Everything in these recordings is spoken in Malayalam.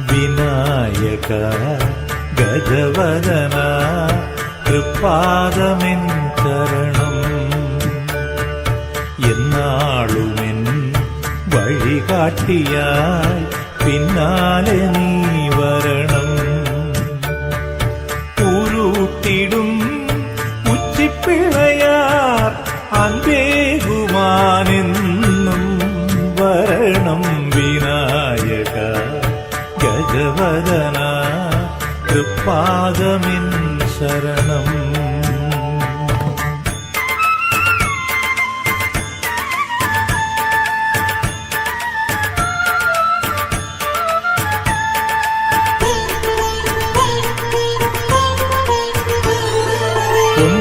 വിനായക ഗജവദന തൃപ്പാദമെൻ കരണം എന്നാളുമെൻ വഴികാട്ടിയായി പിന്നാലെ നീ വരണം. ഉച്ചിപ്പിളയാർ അന്തേകുമാനെന്നും വരണം വിനായക ഗജവദന തൃപ്പാദമിൻ ശരണം.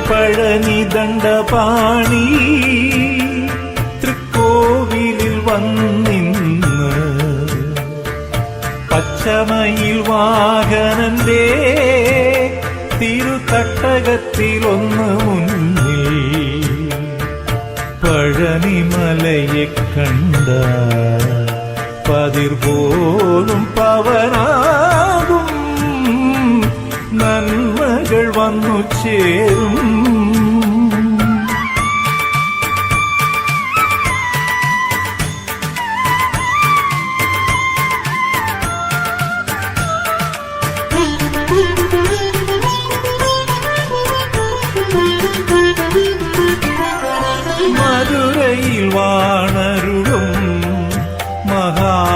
പൊൻപഴനി ദണ്ഡപാണി തൃക്കോവിലിൽ വന്നിന്ന് പച്ചമയിൽ വാഹനന്റെ തിരുത്തട്ടകത്തിലൊന്ന് മുന്നിൽ പഴനിമലയെ കണ്ട പതിർ പോലും പവനാകും നന്മകൾ വന്നു ചേരും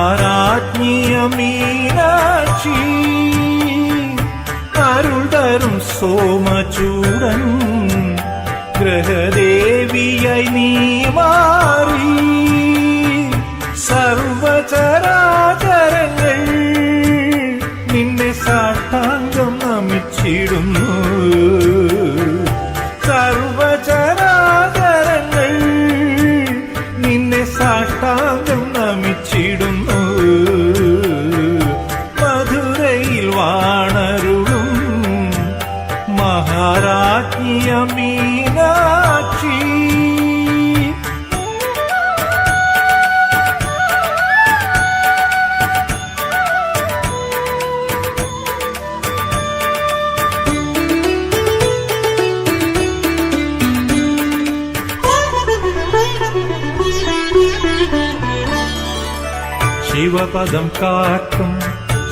മഹാരാജ്ഞിയ മീനാക്ഷി അരുൾ തരും സോമചൂടൻ ഗ്രഹദേവിയായി നീ മാറി. സർവചരാചരങ്ങൾ നിന്നെ സാഷ്ടാംഗം மகாராஜ்ய மீனாட்சி. சிவபதம் காட்டும்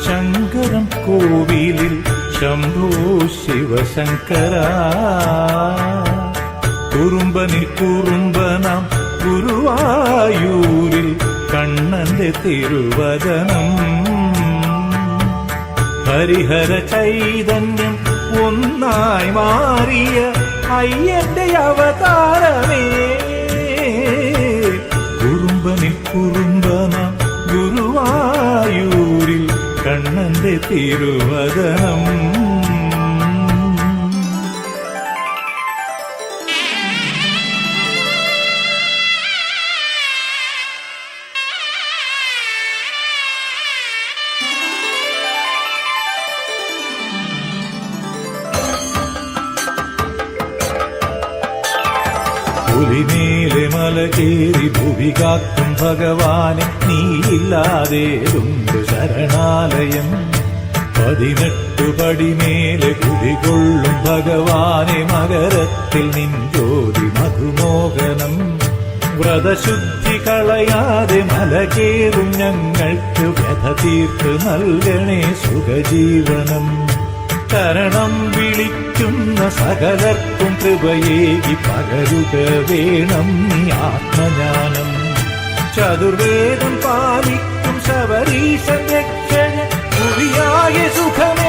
சங்கரம் கோவிலில் ശംഭോ ശിവശങ്കര. കുറുമ്പനിൽ കുറുമ്പനാം ഗുരുവായൂരിൽ കണ്ണന്റെ തിരുവചനം. ഹരിഹര ചൈതന്യം ഒന്നായി മാറിയ അയ്യന്റെ അവതാരമേ. കണ്ണന്റെ തിരുവദനം പുലിമേലെ മല കയറി ഭുവി കാക്കും ഭഗവാനെ നീയില്ലാതേതുണ്ട് ശരണാലയം. പതിനെട്ടു പടിമേലെ കുടികൊള്ളും ഭഗവാനെ. മകരത്തിൽ നിൻ ജ്യോതി മധുമോഹനം. വ്രതശുദ്ധി കളയാതെ മല കയറും ഞങ്ങൾക്ക് വ്യഥ തീർത്ത് നൽകണേ സുഖജീവനം. ശരണം വിളിക്കുന്ന സകലർക്കും കൃപയേകി പകരുക വേണം നീ ആത്മജ്ഞാനം ചതുർവേദം പാലിക്കും ശബരീശ രക്ഷക സുഖം